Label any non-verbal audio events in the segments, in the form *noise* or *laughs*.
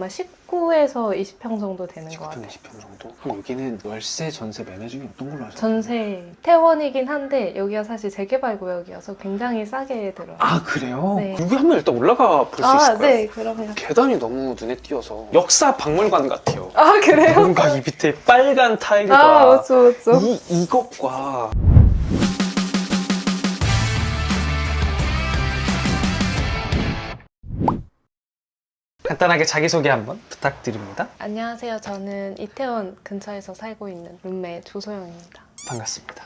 아마 19에서 20평 정도 되는 것 19평, 같아요. 20평 정도? 그럼 여기는 월세, 전세, 매매 중에 어떤 걸로 하셨어요? 전세 태원이긴 한데 여기가 사실 재개발 구역이어서 굉장히 싸게 들어요. 아 그래요? 네. 여기 한번 일단 올라가 볼 수 아, 있을까요? 네, 그러면. 계단이 너무 눈에 띄어서 역사 박물관 같아요. 아, 그래요? 뭔가 이 밑에 빨간 타일과 아, 맞죠, 맞죠. 이 이것과 간단하게 자기소개 한번 부탁드립니다. 안녕하세요. 저는 이태원 근처에서 살고 있는 룸메 조소영입니다. 반갑습니다.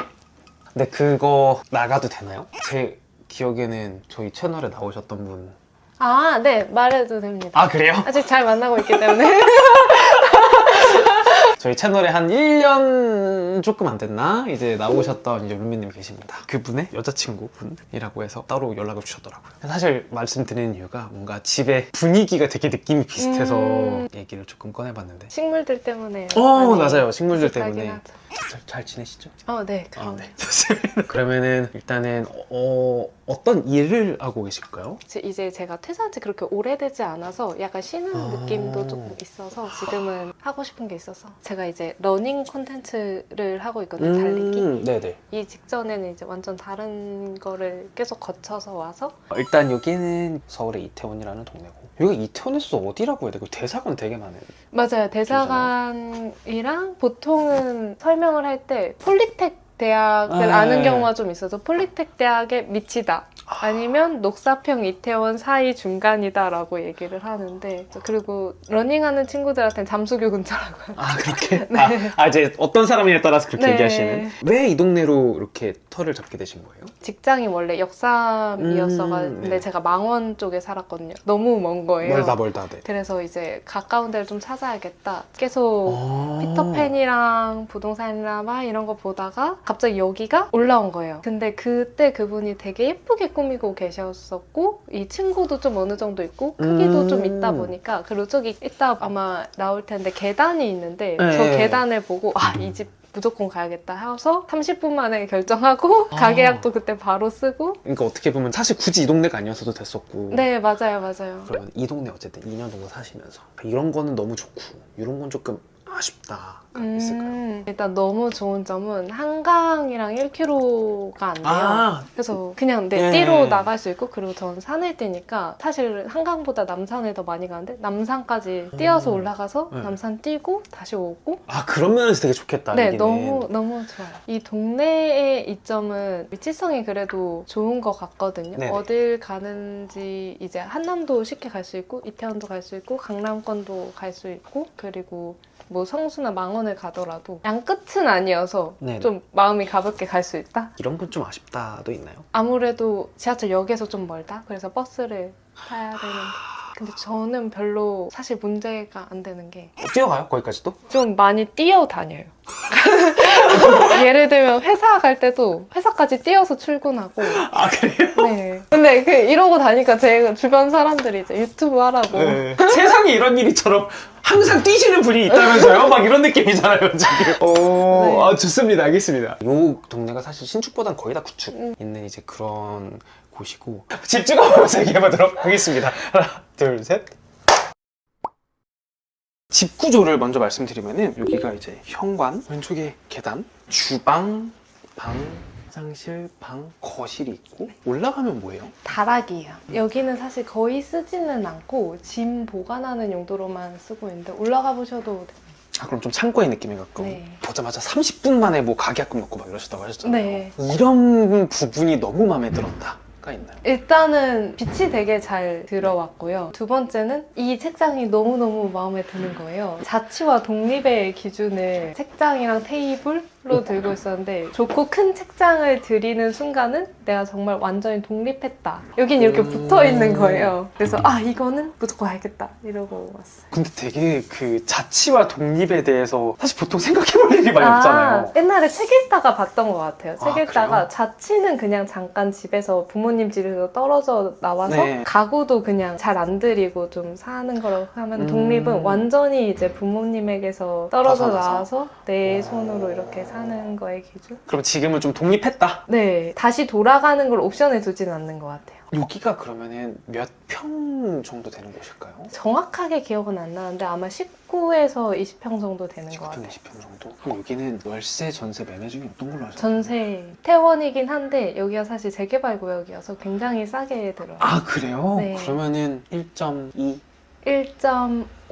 근데 그거 나가도 되나요? 제 기억에는 저희 채널에 나오셨던 분. 아, 네, 말해도 됩니다. 아 그래요? 아직 잘 만나고 있기 때문에. *laughs* 저희 채널에 한 1년 조금 안 됐나? 이제 나오셨던 이제 룸메님 계십니다. 그분의 여자친구 분이라고 해서 따로 연락을 주셨더라고요. 사실 말씀드리는 이유가 뭔가 집의 분위기가 되게 느낌이 비슷해서 음. 얘기를 조금 꺼내봤는데. 식물들 때문에. 어, 많이 맞아요. 식물들 비슷하긴 때문에. 하죠. 잘, 잘 지내시죠? 어, 네, 아, 그럼. 네. 좋습니다. *laughs* 그러면은 일단은 어, 어떤 일을 하고 계실까요? 이제 제가 퇴사한 지 그렇게 오래되지 않아서 약간 쉬는 아. 느낌도 조금 있어서 지금은 하고 싶은 게 있어서 제가 이제 러닝 콘텐츠를 하고 있거든요, 달리기. 음, 네네. 이 직전에는 이제 완전 다른 거를 계속 거쳐서 와서 어, 일단 여기는 서울의 이태원이라는 동네고 여기가 이태원에서 어디라고 해야 되고 대사관 되게 많은 맞아요. 대사관이랑 보통은 설명을 할 때 폴리텍 대학을 아, 아, 는 네. 경우가 좀 있어서 폴리텍 대학에 밑이다. 아니면 녹사평 이태원 사이 중간이다라고 얘기를 하는데 그리고 러닝하는 친구들한테는 잠수교 근처라고 해요. 아 그렇게? *laughs* 네. 아, 아, 이제 어떤 사람이냐에 따라서 그렇게 네. 얘기하시는 왜 이 동네로 이렇게 터를 잡게 되신 거예요? 직장이 원래 역삼이었어가지고 음, 네. 제가 망원 쪽에 살았거든요. 너무 먼 거예요. 멀다 멀다 네. 그래서 이제 가까운 데를 좀 찾아야겠다. 계속 아. 피터팬이랑 부동산이랑 막 이런 거 보다가 갑자기 여기가 올라온 거예요. 근데 그때 그분이 되게 예쁘게 꾸미고 계셨었고 이 층고도 좀 어느 정도 있고 크기도 음. 좀 있다 보니까 그리고 저기 이따 아마 나올 텐데 계단이 있는데 네. 저 계단을 보고 아 이집 무조건 가야겠다 해서 30분 만에 결정하고 *laughs* 아. 가계약도 그때 바로 쓰고 그러니까 어떻게 보면 사실 굳이 이 동네가 아니었어도 됐었고 네 맞아요 맞아요 그러면 이 동네 어쨌든 2년 정도 사시면서 이런 거는 너무 좋고 이런 건 조금 아쉽다 있을까요? 음, 일단 너무 좋은 점은 한강이랑 1km가 안 돼요. 아 그래서 그냥 내 네. 띠로 나갈 수 있고 그리고 전 산에 뛰니까 사실 한강보다 남산에 더 많이 가는데 남산까지 뛰어서 음. 올라가서 네. 남산 뛰고 다시 오고 아 그런 면에서 되게 좋겠다 네 여기는. 너무 너무 좋아요 이 동네의 이점은 위치성이 그래도 좋은 것 같거든요 네네. 어딜 가는지 이제 한남도 쉽게 갈 수 있고 이태원도 갈 수 있고 강남권도 갈 수 있고 그리고 뭐 성수나 망원을 가더라도 양 끝은 아니어서 네네. 좀 마음이 가볍게 갈 수 있다 이런 건 좀 아쉽다도 있나요? 아무래도 지하철역에서 좀 멀다 그래서 버스를 타야 되는데 근데 저는 별로 사실 문제가 안 되는 게 어, 뛰어가요 거기까지도? 좀 많이 뛰어다녀요. *laughs* 예를 들면 회사 갈 때도 회사까지 뛰어서 출근하고. 아 그래요? 네. 근데 그 이러고 다니까 제 주변 사람들이 이제 유튜브 하라고. 네. 세상에 이런 일이처럼 항상 뛰시는 분이 있다면서요? *laughs* 막 이런 느낌이잖아요 지금. 오, 네. 아 좋습니다, 알겠습니다. 요 동네가 사실 신축보단 거의 다 구축 음. 있는 이제 그런 곳이고 집중하면서 얘기해보도록 하겠습니다. 하나, 둘, 셋. 집 구조를 먼저 말씀드리면은 여기가 이제 현관, 왼쪽에 계단, 주방, 방, 화장실, 방, 거실이 있고 올라가면 뭐예요? 다락이에요. 여기는 사실 거의 쓰지는 않고 짐 보관하는 용도로만 쓰고 있는데 올라가 보셔도. 아 그럼 좀 창고의 느낌이 갖고 네. 보자마자 30분 만에 뭐 가계약금 넣고 막 이러셨다고 하셨잖아요. 네. 이런 부분이 너무 마음에 들었다 가 있나요? 일단은 빛이 되게 잘 들어왔고요. 두 번째는 이 책장이 너무너무 마음에 드는 거예요. 자취와 독립의 기준을 책장이랑 테이블 로 들고 있었는데 좋고 큰 책장을 들이는 순간은 내가 정말 완전히 독립했다. 여긴 이렇게 음. 붙어 있는 거예요. 그래서 아 이거는 무조건 알겠다 이러고 왔어요. 근데 되게 그 자취와 독립에 대해서 사실 보통 생각해볼 일이 많이 없잖아요. 옛날에 책 읽다가 봤던 것 같아요. 책 아, 읽다가 그래요? 자취는 그냥 잠깐 집에서 부모님 집에서 떨어져 나와서 네. 가구도 그냥 잘 안 들이고 좀 사는 거라고 하면 음. 독립은 완전히 이제 부모님에게서 떨어져 벗어나서? 나와서 내 어. 손으로 이렇게 사는 거의 기준? 그럼 지금은 좀 독립했다. 네. 다시 돌아가는 걸 옵션에 두지는 않는 것 같아요. 여기가 그러면은 몇 평 정도 되는 곳일까요? 정확하게 기억은 안 나는데 아마 19에서 20평 정도 되는 것 19평, 같아요. 20평 정도? 그럼 여기는 월세, 전세, 매매 중에 어떤 걸로 하죠? 전세 태원이긴 한데 여기가 사실 재개발 구역이어서 굉장히 싸게 들어요. 아 그래요? 네. 그러면은 1.2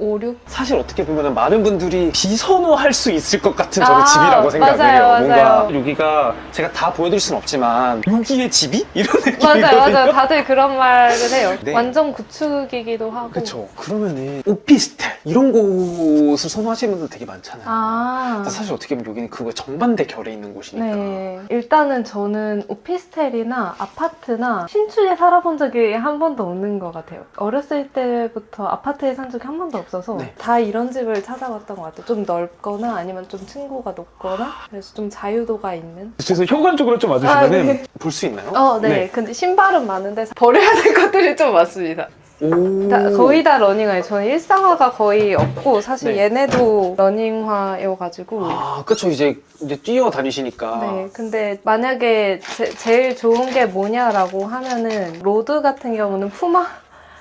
1.56 사실 어떻게 보면 많은 분들이 비선호할 수 있을 것 같은 저는 아, 집이라고 생각을 맞아요, 해요. 맞아요. 뭔가 여기가 제가 다 보여드릴 순 없지만 여기에 집이? 이런 맞아요, 느낌이거든요. 맞아요. 다들 그런 말을 해요. 네. 완전 구축이기도 하고. 그쵸. 그러면은 오피스텔 이런 곳을 선호하시는 분들 되게 많잖아요. 아. 사실 어떻게 보면 여기는 그거 정반대 결에 있는 곳이니까. 네. 일단은 저는 오피스텔이나 아파트나 신축에 살아본 적이 한 번도 없는 것 같아요. 어렸을 때부터 아파트에 산 적이 한 번도 없어 서 네. 다 이런 집을 찾아봤던 것 같아요. 좀 넓거나 아니면 좀 층고가 높거나 그래서 좀 자유도가 있는. 그래서 현관 쪽으로 좀 와주시면은 아, 네. 볼 수 있나요? 어, 네. 근데 신발은 많은데 버려야 될 *laughs* 것들이 좀 많습니다. 오. 다- 거의 다 러닝화예요. 저는 일상화가 거의 없고 사실 네. 얘네도 러닝화여가지고. 아, 그쵸. 이제 이제 뛰어 다니시니까. 네, 근데 만약에 제, 일 좋은 게 뭐냐라고 하면은 로드 같은 경우는 푸마?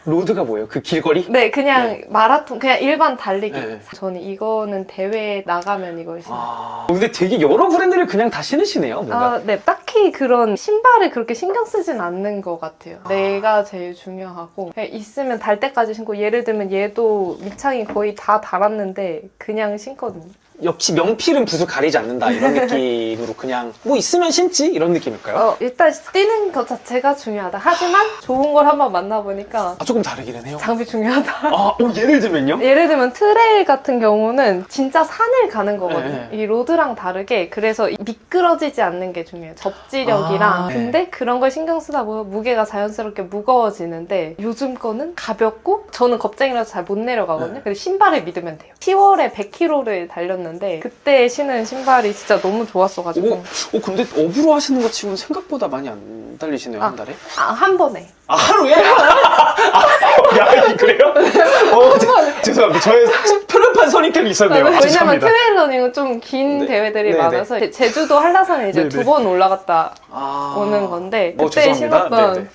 로드가 뭐예요? 그 길거리? 네, 그냥 마라톤, 그냥 일반 달리기. 네. 저는 이거는 대회 나가면 이걸 신어요. 아. 근데 되게 여러 브랜드를 그냥 다 신으시네요. 뭔가. 아, 네, 딱히 그런 신발을 그렇게 신경 쓰진 않는 것 같아요. 아. 내가 제일 중요하고. 그냥 있으면 달 때까지 신고, 예를 들면 얘도 밑창이 거의 다 달았는데, 그냥 신거든요. 역시 명필은 붓을 가리지 않는다 이런 느낌으로 그냥 뭐 있으면 신지 이런 느낌일까요? 어, 일단 뛰는 것 자체가 중요하다. 하지만 좋은 걸 한번 만나보니까 아, 조금 다르기는 해요. 장비 중요하다. 아, 어, 예를 들면요? 예를 들면 트레일 같은 경우는 진짜 산을 가는 거거든요. 네. 이 로드랑 다르게 그래서 이 미끄러지지 않는 게 중요해요. 접지력이랑. 아, 네. 근데 그런 걸 신경 쓰다 보면 무게가 자연스럽게 무거워지는데 요즘 거는 가볍고 저는 겁쟁이라서 잘 못 내려가거든요. 네. 근데 신발을 믿으면 돼요. 10월에 100km를 달렸는데 그때 신은 신발이 진짜 너무 좋았어가지고 오, 오, 근데 업으로 하시는 것 치고는 생각보다 많이 안 달리시네요, 아. 한 달에? 아, 한 번에. 아, 하루에? 아, 야, 그래요? 어, 제- 죄송합니다. 저의 편협한 선입견이 있었네요. 왜냐면 죄송합니다. 트레일러닝은 좀 긴 네. 대회들이 네, 네. 많아서 제- 제주도 한라산에 이제 네, 두 네. 번 올라갔다 아. 오는 건데 어, 그때 죄송합니다. 신었던 네, 네.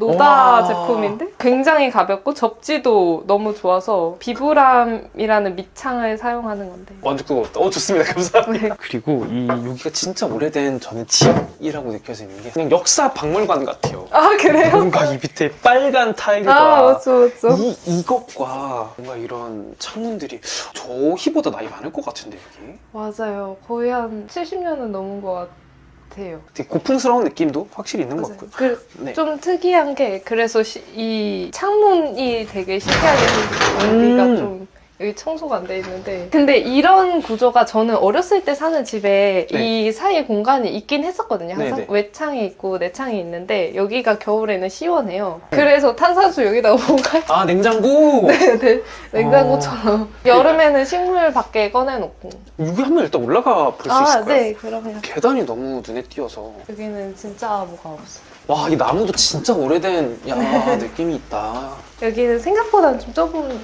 노다 와. 제품인데 굉장히 가볍고 접지도 너무 좋아서 비브람이라는 밑창을 사용하는 건데 완전 그거 없다. 어, 좋습니다. *laughs* 감사합니다. 네. 그리고 이 여기가 진짜 오래된 저는 지역이라고 느껴지는 게 그냥 역사 박물관 같아요. 아 그래요? 뭔가 이 밑에 빨간 타일과 아 맞죠 맞죠 이, 이것과 뭔가 이런 창문들이 저희보다 나이 많을 것 같은데 여기 맞아요 거의 한 70년은 넘은 것 같아요 되게 고풍스러운 느낌도 확실히 있는 것 맞아요. 같고요 그, 네. 좀 특이한 게 그래서 시- 이 창문이 되게 신기하게 생겼어요 여기가 음. 좀 여기 청소가 안 돼 있는데. 근데 이런 구조가 저는 어렸을 때 사는 집에 네. 이 사이에 공간이 있긴 했었거든요. 항상 네 네. 외창이 있고 내창이 있는데 여기가 겨울에는 시원해요. 그래서 탄산수 여기다가 *laughs* 뭔가 아 냉장고! *laughs* 네, 냉장고처럼. 여름에는 식물 밖에 꺼내놓고. 여기 한번 일단 올라가 볼수아 있을까요? 네 그러면. 계단이 너무 눈에 띄어서. 여기는 진짜 뭐가 없어 와 이 나무도 진짜 오래된 야 네. 느낌이 있다. 여기는 생각보다 좀 좁은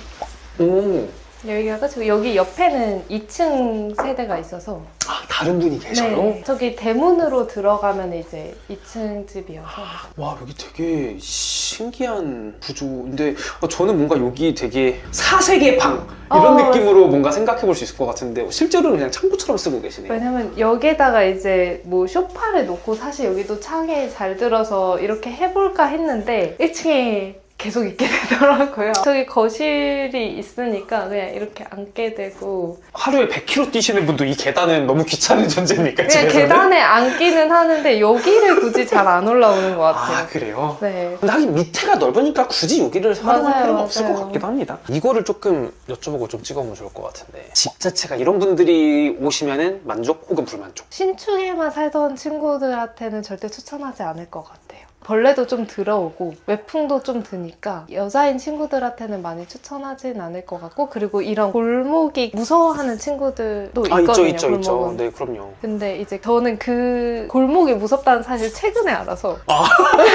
오. 여기가 그치고 여기 옆에는 2층 세대가 있어서. 아 다른 분이 계셔요? 네, 저기 대문으로 들어가면 이제 2층 집이어서. 와 여기 되게 신기한 구조인데 어, 저는 뭔가 여기 되게 사색의 방! 이런 어, 느낌으로 뭔가 생각해 볼 수 있을 것 같은데 실제로는 그냥 창고처럼 쓰고 계시네요. 왜냐면 여기에다가 이제 뭐 쇼파를 놓고 사실 여기도 창에 잘 들어서 이렇게 해볼까 했는데 1층에 계속 있게 *laughs* 되더라고요. 저기 거실이 있으니까 그냥 이렇게 앉게 되고 하루에 100km 뛰시는 분도 이 계단은 너무 귀찮은 존재입니까 그냥 집에서는? 계단에 앉기는 하는데 여기를 굳이 잘 안 올라오는 것아 같아요. 그래요? 네. 근데 하긴 밑에가 넓으니까 굳이 여기를 맞아요, 필요가 없을 것 맞아요. 같기도 합니다. 이거를 조금 여쭤보고 좀 찍어보면 좋을 것 같은데 집 자체가 이런 분들이 오시면은 만족 혹은 불만족. 신축에만 살던 친구들한테는 절대 추천하지 않을 것 같아요. 벌레도 좀 들어오고 외풍도 좀 드니까 여자인 친구들한테는 많이 추천하진 않을 것 같고 그리고 이런 골목이 무서워하는 친구들도 아 있거든요. 있죠 있죠 있죠. 골목은. 네 그럼요. 근데 이제 저는 그 골목이 무섭다는 사실 최근에 알아서 아.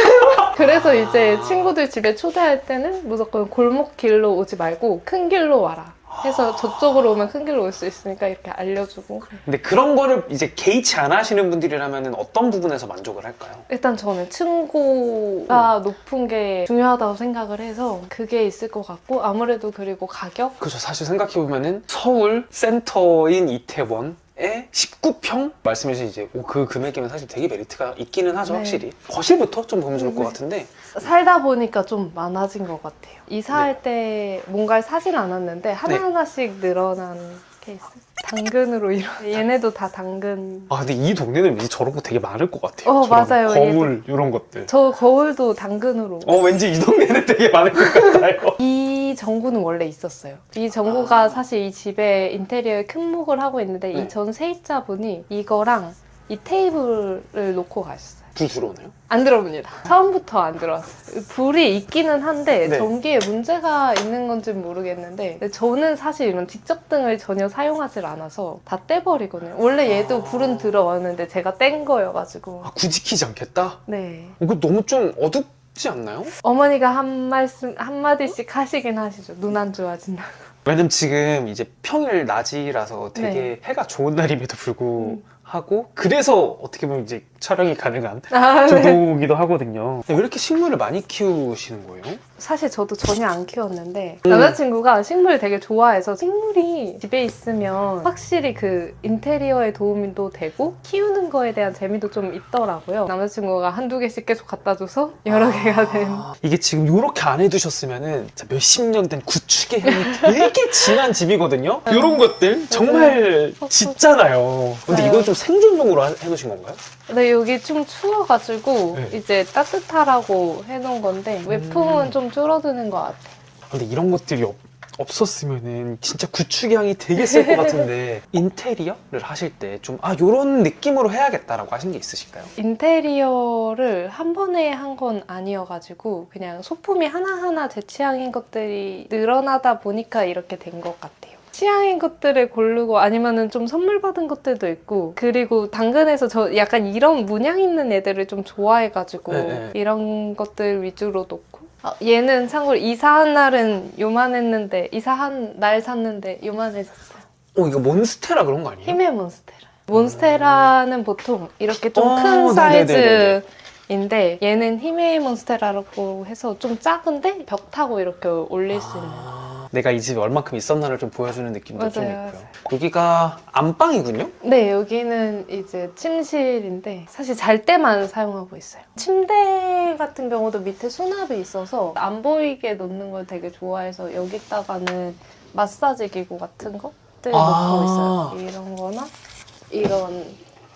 *laughs* 그래서 이제 친구들 집에 초대할 때는 무조건 골목 길로 오지 말고 큰 길로 와라. 해서 저쪽으로 오면 큰 길로 올 수 있으니까 이렇게 알려주고 근데 그런 거를 이제 개의치 안 하시는 분들이라면 어떤 부분에서 만족을 할까요? 일단 저는 층고가 높은 게 중요하다고 생각을 해서 그게 있을 것 같고 아무래도 그리고 가격? 그렇죠. 사실 생각해보면은 서울 센터인 이태원 에 19평? 말씀해주신 이제 그 금액이면 사실 되게 메리트가 있기는 하죠, 네. 확실히. 거실부터 좀 보면 좋을 것 네. 같은데. 살다 보니까 좀 많아진 것 같아요. 이사할 때 뭔가를 사진 않았는데 하나하나씩 늘어난 케이스? 당근으로 이런 *laughs* 얘네도 다 당근 아, 근데 이 동네는 왠지 저런 거 되게 많을 것 같아요. 어, 저런 맞아요. 거울, 이런 것들. 저 거울도 당근으로 어, 왠지 이 동네는 되게 많을 것 같아요. *laughs* 이 전구는 원래 있었어요. 이 전구가 아. 사실 이 집에 인테리어에 큰 몫을 하고 있는데 네. 이 전 세입자분이 이거랑 이 테이블을 놓고 가셨어요. 불 들어오나요? 안 들어옵니다. 처음부터 안 들어왔어요. 불이 있기는 한데 네. 전기에 문제가 있는 건지 는 모르겠는데 근데 저는 사실 이런 직접 등을 전혀 사용하질 않아서 다 떼버리거든요. 원래 얘도 아. 불은 들어왔는데 제가 뗀 거여가지고 아, 굳이 키지 않겠다? 네. 어, 그 너무 좀 어둡 지 않나요? 어머니가 한 말씀 한 마디씩 하시긴 하시죠. 눈 안 좋아진다. 왜냐면 지금 이제 평일 낮이라서 되게 네. 해가 좋은 날임에도 불구하고 그래서 어떻게 보면 이제 촬영이 가능한 아, 네. 조도기도 하거든요. 왜 이렇게 식물을 많이 키우시는 거예요? 사실 저도 전혀 안 키웠는데 음. 남자친구가 식물을 되게 좋아해서 식물이 집에 있으면 확실히 그 인테리어에 도움도 되고 키우는 거에 대한 재미도 좀 있더라고요. 남자친구가 한두 개씩 계속 갖다 줘서 여러 개가 된. 아, 이게 지금 이렇게 안 해두셨으면은 진짜 몇십 년 된 구축의 향이 되게 진한 집이거든요. 이런 것들 정말 짙잖아요. 근데. 이건 좀 생존용으로 하- 해놓으신 건가요? 근데 여기 좀 추워가지고 네. 이제 따뜻하라고 해놓은 건데 외풍은 음. 좀 줄어드는 것 같아요. 근데 이런 것들이 없, 없었으면은 진짜 구축의 향이 되게 셀것 같은데 *laughs* 인테리어를 하실 때 좀 아 요런 느낌으로 해야겠다라고 하신 게 있으실까요? 인테리어를 한 번에 한 건 아니어가지고 그냥 소품이 하나하나 제 취향인 것들이 늘어나다 보니까 이렇게 된 것 같아요. 취향인 것들을 고르고 아니면은 좀 선물 받은 것들도 있고 그리고 당근에서 저 약간 이런 문양 있는 애들을 좀 좋아해가지고 네, 네. 이런 것들 위주로 놓고 아, 얘는 참고로 이사한 날은 요만했는데 이사한 날 샀는데 요만해졌어요. 어 이거 몬스테라 그런 거 아니에요? 힘의 몬스테라. 몬스테라는 보통 이렇게 좀 어, 큰 네네네네. 사이즈인데 얘는 힘의 몬스테라라고 해서 좀 작은데 벽 타고 이렇게 올릴 수 있는. 아, 내가 이 집에 얼만큼 있었나를 좀 보여주는 느낌도 좀 맞아요, 있고요. 여기가 안방이군요? 네, 여기는 이제 침실인데 사실 잘 때만 사용하고 있어요. 침대 같은 경우도 밑에 수납이 있어서 안 보이게 놓는 걸 되게 좋아해서 여기다가는 마사지 기구 같은 것들 아. 놓고 있어요. 이런 거나 이런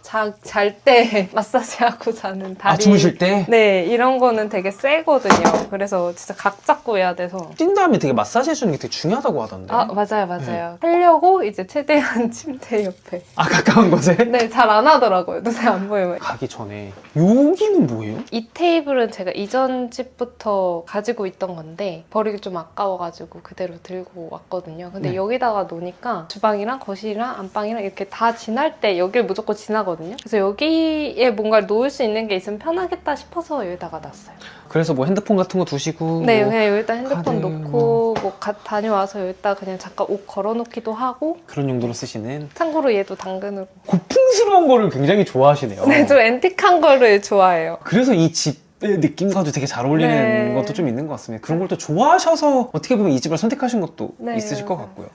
잘 때 *laughs* 마사지하고 자는 다리 아 주무실 때? 네, 이런 거는 되게 세거든요. 그래서 진짜 각 잡고 해야 돼서. 뛴 다음에 되게 마사지 해주는 게 되게 중요하다고 하던데 아, 맞아요, 맞아요. 하려고 이제 최대한 *laughs* 침대 옆에. 아, 가까운 곳에? *laughs* 네, 잘 안 하더라고요. 눈에 안 보이면. 가기 전에 여기는 뭐예요? 이 테이블은 제가 이전 집부터 가지고 있던 건데 버리기 좀 아까워가지고 그대로 들고 왔거든요. 근데 네. 여기다가 놓으니까 주방이랑 거실이랑 안방이랑 이렇게 다 지날 때 여기를 무조건 지나거든요. 그래서 여기에 뭔가를 놓을 수 있는 게 있으면 편하겠다 싶어서 여기다가 놨어요. 그래서 뭐 핸드폰 같은 거 두시고 네, 뭐 그냥 여기다 핸드폰 카드, 놓고 뭐 가- 다녀와서 여기다 그냥 잠깐 옷 걸어놓기도 하고 그런 용도로 쓰시는 참고로 얘도 당근으로. 고풍스러운 거를 굉장히 좋아하시네요 네, 좀 앤틱한 거를 좋아해요. 그래서 이 집의 느낌과도 되게 잘 어울리는 네. 것도 좀 있는 것 같습니다. 그런 걸 또 좋아하셔서 어떻게 보면 이 집을 선택하신 것도 네, 있으실 것 맞아요. 같고요.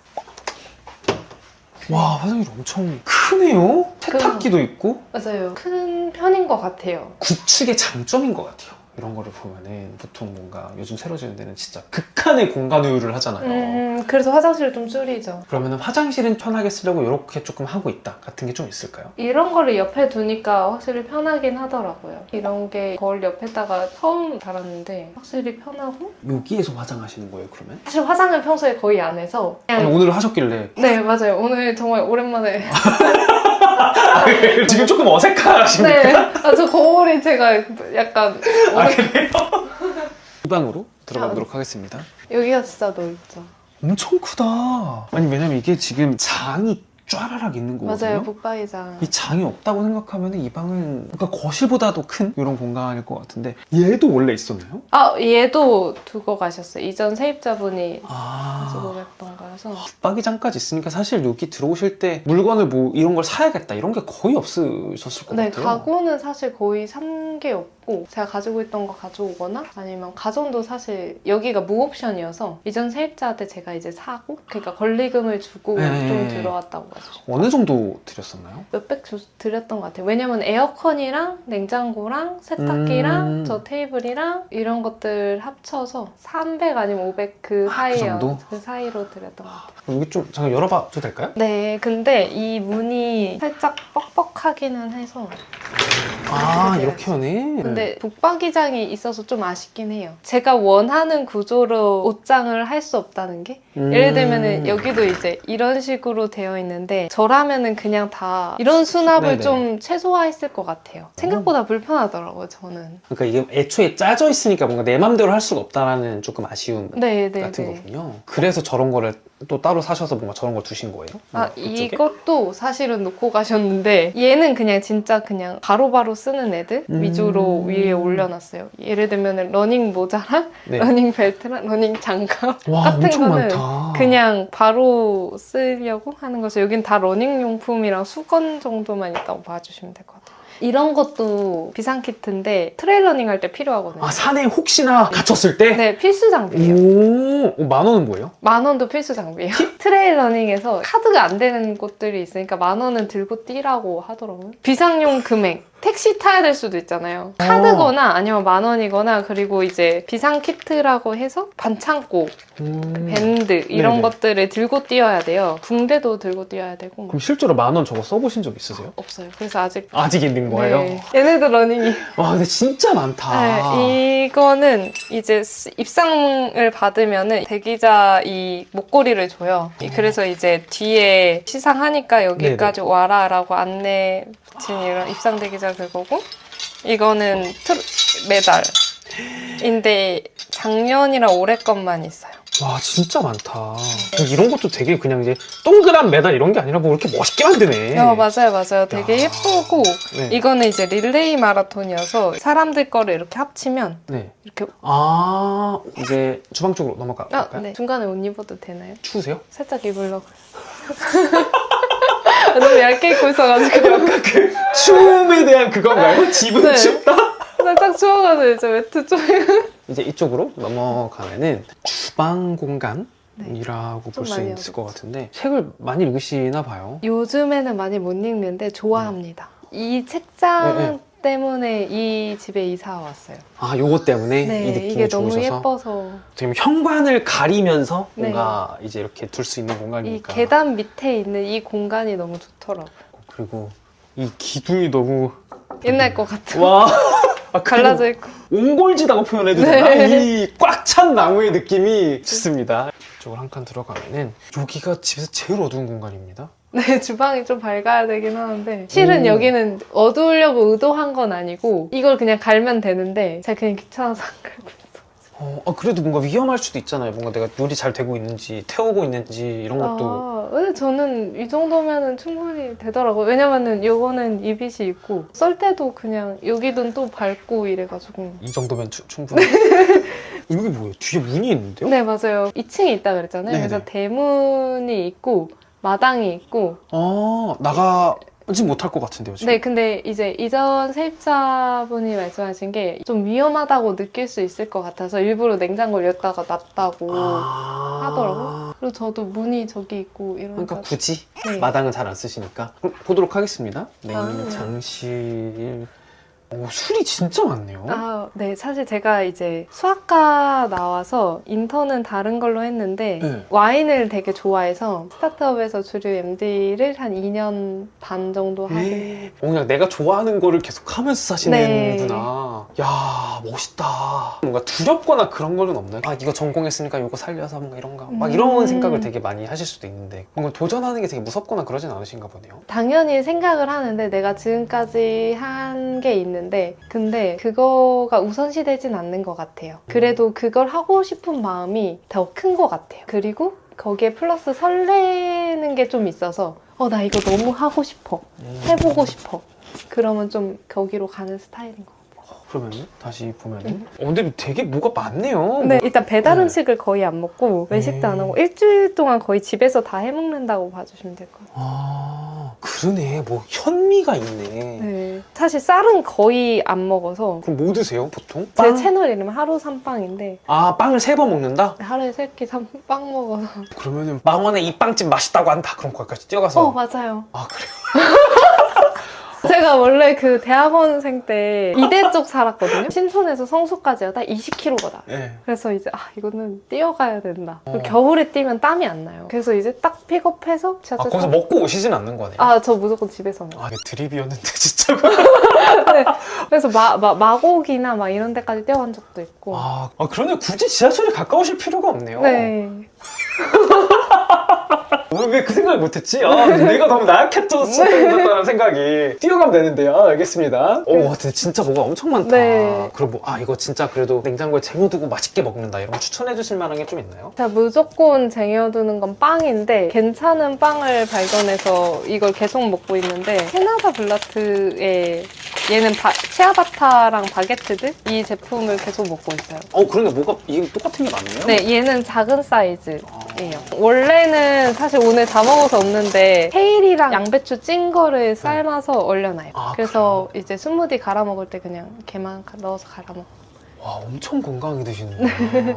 와 화장실 엄청 크네요. 세탁기도 있고 맞아요. 큰 편인 것 같아요. 구축의 장점인 것 같아요. 이런 거를 보면은 보통 뭔가 요즘 새로 지은 데는 진짜 극한의 공간 우유를 하잖아요. 음, 그래서 화장실을 좀 줄이죠. 그러면은 화장실은 편하게 쓰려고 이렇게 조금 하고 있다 같은 게 좀 있을까요? 이런 거를 옆에 두니까 확실히 편하긴 하더라고요. 이런 게 거울 옆에다가 처음 달았는데 확실히 편하고 여기에서 화장하시는 거예요, 그러면? 사실 화장을 평소에 거의 안 해서 아니, 그냥 오늘 하셨길래 네 맞아요. 오늘 정말 오랜만에 *laughs* 지금 조금 어색하십니까? 네. 아, 저 거울이 제가 약간 아, 오래- 그래요? 이 방으로 들어가 보도록 하겠습니다. 여기가 진짜 넓죠. 엄청 크다. 아니 왜냐면 이게 지금 장이 쫘라락 있는 거거든요. 맞아요, 북박이장. 이 장이 없다고 생각하면 이 방은 그러니까 거실보다도 큰 이런 공간일 것 같은데 얘도 원래 있었나요? 아, 얘도 두고 가셨어요. 이전 세입자분이 아 두고 갔던 거라서. 붙박이장까지 있으니까 사실 여기 들어오실 때 물건을 뭐 이런 걸 사야겠다 이런 게 거의 없으셨을 것 네, 같아요. 가구는 사실 거의 산 게 없고 제가 가지고 있던 거 가져오거나 아니면 가전도 사실 여기가 무옵션이어서 이전 세입자한테 제가 이제 사고 그러니까 권리금을 주고 네. 좀 들어왔다고 하죠. 어느 정도 드렸었나요? 몇백 주 드렸던 것 같아요. 왜냐면 에어컨이랑 냉장고랑 세탁기랑 음. 저 테이블이랑 이런 것들 합쳐서 300 아니면 500 그 아, 그 사이요. 정도? 그 사이로 드렸던 것 같아요. 여기 좀 잠깐 열어봐도 될까요? 네, 근데 이 문이 살짝 뻑뻑하기는 해서 아 이렇게 이렇게 하네. 근데 북박이장이 있어서 좀 아쉽긴 해요. 제가 원하는 구조로 옷장을 할 수 없다는 게 음. 예를 들면은 여기도 이제 이런 식으로 되어 있는데 저라면은 그냥 다 이런 수납을 네네. 좀 최소화했을 것 같아요. 생각보다 불편하더라고요, 저는. 그러니까 이게 애초에 짜져 있으니까 뭔가 내 맘대로 할 수가 없다라는 조금 아쉬움 네, 네, 같은 네. 거군요. 그래서 저런 거를 또 따로 사셔서 뭔가 저런 걸 두신 거예요? 아? 이것도 사실은 놓고 가셨는데 얘는 그냥 진짜 그냥 바로바로 쓰는 애들 음. 위주로 위에 올려놨어요. 예를 들면 러닝 모자랑 네. *laughs* 러닝 벨트랑 러닝 장갑 와 같은 엄청 거는 많다. 그냥 바로 쓰려고 하는 거죠. 여긴 다 러닝 용품이랑 수건 정도만 있다고 봐주시면 될 것 같아요. 이런 것도 비상키트인데 트레일러닝 할 때 필요하거든요. 아 산에 혹시나 갇혔을 때? 네, 필수 장비예요. 오, 어, 만 원은 뭐예요? 만 원도 필수 장비예요. *laughs* 트레일 러닝에서 카드가 안 되는 곳들이 있으니까 만 원은 들고 뛰라고 하더라고요. 비상용 금액. 택시 타야 될 수도 있잖아요. 카드거나 아니면 만 원이거나 그리고 이제 비상 키트라고 해서 반창고, 음. 밴드 이런 네네. 것들을 들고 뛰어야 돼요. 붕대도 들고 뛰어야 되고 그럼 실제로 만 원 저거 써보신 적 있으세요? 없어요. 그래서 아직 아직 있는 거예요? 네. 얘네도 러닝이. 와 근데 진짜 많다. 네, 이거는 이제 스- 입상을 받으면은 대기자 이 목걸이를 줘요. 이- 그래서 이제 뒤에 시상하니까 여기까지 와라라고 안내 붙인 이런 입상 대기자 그거고 이거는 트루, 메달인데 작년이랑 올해 것만 있어요. 와 진짜 많다. 이런 것도 되게 그냥 이제 동그란 메달 이런 게 아니라 뭐 이렇게 멋있게 만드네. 어, 맞아요, 맞아요. 되게 야. 예쁘고 네. 이거는 이제 릴레이 마라톤이어서 사람들 거를 이렇게 합치면 네. 이렇게 아 이제 주방 쪽으로 넘어갈까요? 아, 네. 중간에 옷 입어도 되나요? 추우세요? 살짝 입으려고. *laughs* *laughs* 너무 얇게 입고 있어가지고 *laughs* 그 추움에 대한 그건가요? 집은 네. 춥다? 살짝 추워가지고 이제 외투 좀 *laughs* 이제 이쪽으로 넘어가면은 주방 공간 이라고 좀볼수 많이 있을 것 같은데 책을 많이 읽으시나 봐요. 요즘에는 많이 못 읽는데 좋아합니다. 이 책장 네, 네. 때문에 이 집에 이사 왔어요. 아 요거 때문에 이 네, 느낌이 이게 너무 좋으셔서 예뻐서 지금 현관을 가리면서 네. 뭔가 이제 이렇게 둘 수 있는 이 공간이니까 계단 밑에 있는 이 공간이 너무 좋더라고요. 그리고 이 기둥이 너무 옛날 것 같아. 와 *laughs* 아, 그리고 갈라져 있고. 옹골지다고 표현해도 네. 되나? 이 꽉 찬 나무의 느낌이 좋습니다. 이쪽으로 한 칸 들어가면은 여기가 집에서 제일 어두운 공간입니다. *laughs* 네, 주방이 좀 밝아야 되긴 하는데 실은 오. 여기는 어두우려고 의도한 건 아니고 이걸 그냥 갈면 되는데 제가 그냥 귀찮아서 안 갈고 있어. 어, 아, 그래도 뭔가 위험할 수도 있잖아요. 뭔가 내가 요리 잘 되고 있는지 태우고 있는지 이런 것도 아, 근데 저는 이 정도면은 충분히 되더라고요. 왜냐면은 요거는 이빗이 있고 썰 때도 그냥 여기는 또 밟고 이래가지고. 이 정도면 추- 충분히. *laughs* 여기 뭐예요? 뒤에 문이 있는데요? 네 맞아요. 2층에 있다 그랬잖아요. 네네. 그래서 대문이 있고 마당이 있고. 아 나가지 못할 것 같은데요 지금. 네 근데 이제 이전 세입자분이 말씀하신 게 좀 위험하다고 느낄 수 있을 것 같아서 일부러 냉장고를 열다가 놨다고 아... 하더라고요. 그리고 저도 문이 저기 있고 이러니까. 그러니까 굳이 네. 마당은 잘 안 쓰시니까 그럼 보도록 하겠습니다. 아. 냉장실. 오 술이 진짜 많네요. 아, 네. 사실 제가 이제 수학과 나와서 인턴은 다른 걸로 했는데 네. 와인을 되게 좋아해서 스타트업에서 주류 MD를 한 2년 반 정도 하고 어, 그냥 내가 좋아하는 거를 계속 하면서 네. 사시는구나. 야 멋있다. 뭔가 두렵거나 그런 거는 없나요? 아 이거 전공했으니까 이거 살려서 뭔가 이런가. 막 이런 음. 생각을 되게 많이 하실 수도 있는데 뭔가 도전하는 게 되게 무섭거나 그러진 않으신가 보네요. 당연히 생각을 하는데 내가 지금까지 한 게 있는데 근데 그거가 우선시 되진 않는 것 같아요. 그래도 그걸 하고 싶은 마음이 더 큰 것 같아요. 그리고 거기에 플러스 설레는 게 좀 있어서 어 나 이거 너무 하고 싶어 음. 해보고 싶어 그러면 좀 거기로 가는 스타일인 것 같아요. 그러면 다시 보면은 어, 근데 되게 뭐가 많네요. 네, 일단 배달 네. 음식을 거의 안 먹고 외식도 안 음. 하고 일주일 동안 거의 집에서 다 해먹는다고 봐주시면 될 것 같아요. 아 그러네. 뭐 현미가 있네. 네. 사실 쌀은 거의 안 먹어서 그럼 뭐 드세요 보통? 제 빵? 채널 이름은 하루 삼빵인데 아 빵을 세 번 먹는다? 하루에 세끼 삼빵 먹어서 그러면은 망원에 이 빵집 맛있다고 한다. 그럼 거기까지 뛰어가서. 어 맞아요. 아 그래요? *laughs* 제가 원래 그 대학원생 때 이대 쪽 살았거든요. 신촌에서 성수까지가 딱 20km가 나요. 네. 그래서 이제 아 이거는 뛰어가야 된다. 어. 겨울에 뛰면 땀이 안 나요. 그래서 이제 딱 픽업해서 아 지하철 거기서 타고- 먹고 오시진 않는 거네요. 아, 저 무조건 집에서 먹어요. 아, 이게 드립이었는데 *laughs* 진짜. 네. 그래서 마, 마, 마곡이나 막 이런 데까지 뛰어간 적도 있고. 아, 아 그러네 굳이 지하철에 가까우실 필요가 없네요. 네. *laughs* 왜그 생각을 못했지? 아, 내가 너무 나약했었다는 생각이 뛰어가면 되는데요. 아, 알겠습니다. 오, 근데 진짜 뭐가 엄청 많다. 네. 그럼 뭐, 아, 이거 진짜 그래도 냉장고에 쟁여두고 맛있게 먹는다. 이런 거 추천해 주실 만한 게 좀 있나요? 제가 무조건 쟁여두는 건 빵인데 괜찮은 빵을 발견해서 이걸 계속 먹고 있는데 캐나다 블라트의 얘는 바, 치아바타랑 바게트들 이 제품을 계속 먹고 있어요. 어, 그러네. 뭐가 이게 똑같은 게 많네요. 네, 얘는 작은 사이즈. 아, 예요. 원래는 사실 오늘 다 먹어서 없는데 케일이랑 양배추 찐 거를 삶아서 얼려놔요. 아, 그래서 이제 스무디 갈아 먹을 때 그냥 걔만 가- 넣어서 갈아 먹어. 와, 엄청 건강하게 드시는구나.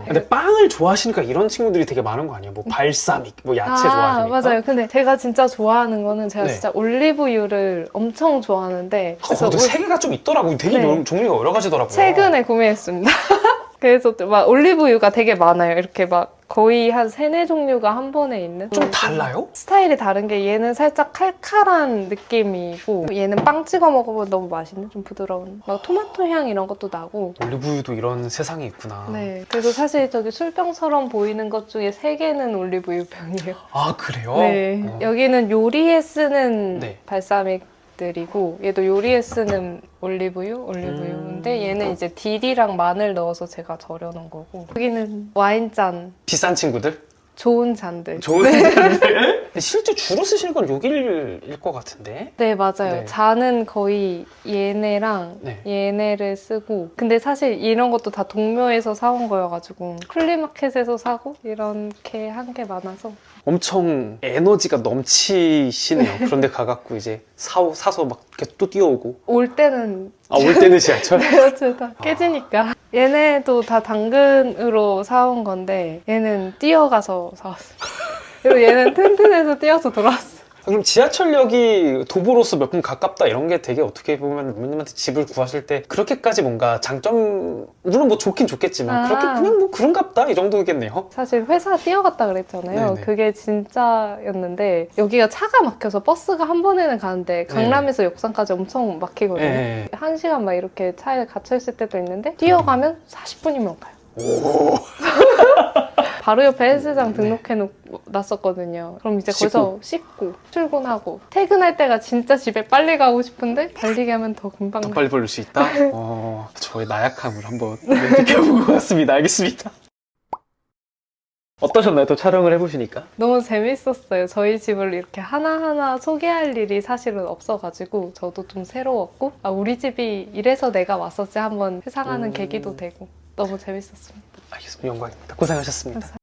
근데 빵을 좋아하시니까 이런 친구들이 되게 많은 거 아니에요? 뭐 발사믹, 뭐 야채 좋아하시니까. 맞아요. 근데 제가 진짜 좋아하는 거는 제가 네. 진짜 올리브유를 엄청 좋아하는데 아, 그래서 올- 세 개가 좀 있더라고요. 되게 네. 여- 종류가 여러 가지더라고요. 최근에 구매했습니다. *laughs* 그래서 또막 올리브유가 되게 많아요. 이렇게 막 거의 한 세네 종류가 한 번에 있는. 좀 달라요? 스타일이 다른 게 얘는 살짝 칼칼한 느낌이고 얘는 빵 찍어 먹으면 너무 맛있는 좀 부드러운 막 토마토 향 이런 것도 나고 올리브유도 이런 세상이 있구나. 네 그래서 사실 저기 술병처럼 보이는 것 중에 세 개는 올리브유 병이에요 아, 그래요? 네 어. 여기는 요리에 쓰는 네. 발사믹 들이고 얘도 요리에 쓰는 올리브유 올리브유인데 음. 얘는 이제 딜이랑 마늘 넣어서 제가 절여놓은 거고 여기는 와인잔 비싼 친구들? 좋은 잔들 좋은 친구들? *laughs* 근데 실제 주로 쓰시는 건 요길일 것 같은데? 네, 맞아요. 네. 잔은 거의 얘네랑 네. 얘네를 쓰고. 근데 사실 이런 것도 다 동묘에서 사온 거여가지고 플리마켓에서 사고 이렇게 한 게 많아서. 엄청 에너지가 넘치시네요. 그런데 가갖고 이제 사, 사서 막 이렇게 또 뛰어오고. 올 때는 아, 올 때는 지하철? *laughs* 그렇죠, 다 깨지니까. 얘네도 다 당근으로 사온 건데 얘는 뛰어가서 사왔어요. 그리고 얘는 튼튼해서 뛰어서 돌아왔어요. 아, 그럼 지하철역이 도보로서 몇 분 가깝다 이런 게 되게 어떻게 보면 부모님한테 집을 구하실 때 그렇게까지 뭔가 장점 물론 뭐 좋긴 좋겠지만 아. 그렇게 그냥 뭐 그런갑다 이 정도겠네요. 사실 회사 뛰어갔다 그랬잖아요. 네네. 그게 진짜였는데 여기가 차가 막혀서 버스가 한 번에는 가는데 강남에서 역삼까지 엄청 막히거든요. 네. 한 시간 막 이렇게 차에 갇혀 있을 때도 있는데 뛰어가면 40분이면 가요. 오. *laughs* 바로 옆에 헬스장 네. 등록해 놨었거든요. 그럼 이제 거기서 씻고 출근하고 퇴근할 때가 진짜 집에 빨리 가고 싶은데 달리기 하면 더 금방 더 가. 빨리 벌릴 수 있다? *laughs* 어, 저의 나약함을 한번 느껴보고 *laughs* 왔습니다. 알겠습니다. 어떠셨나요? 또 촬영을 해보시니까? 너무 재밌었어요. 저희 집을 이렇게 하나하나 소개할 일이 사실은 없어가지고 저도 좀 새로웠고 아, 우리 집이 이래서 내가 왔었지 한번 회상하는 음. 계기도 되고 너무 재밌었습니다. 알겠습니다. 영광입니다. 고생하셨습니다.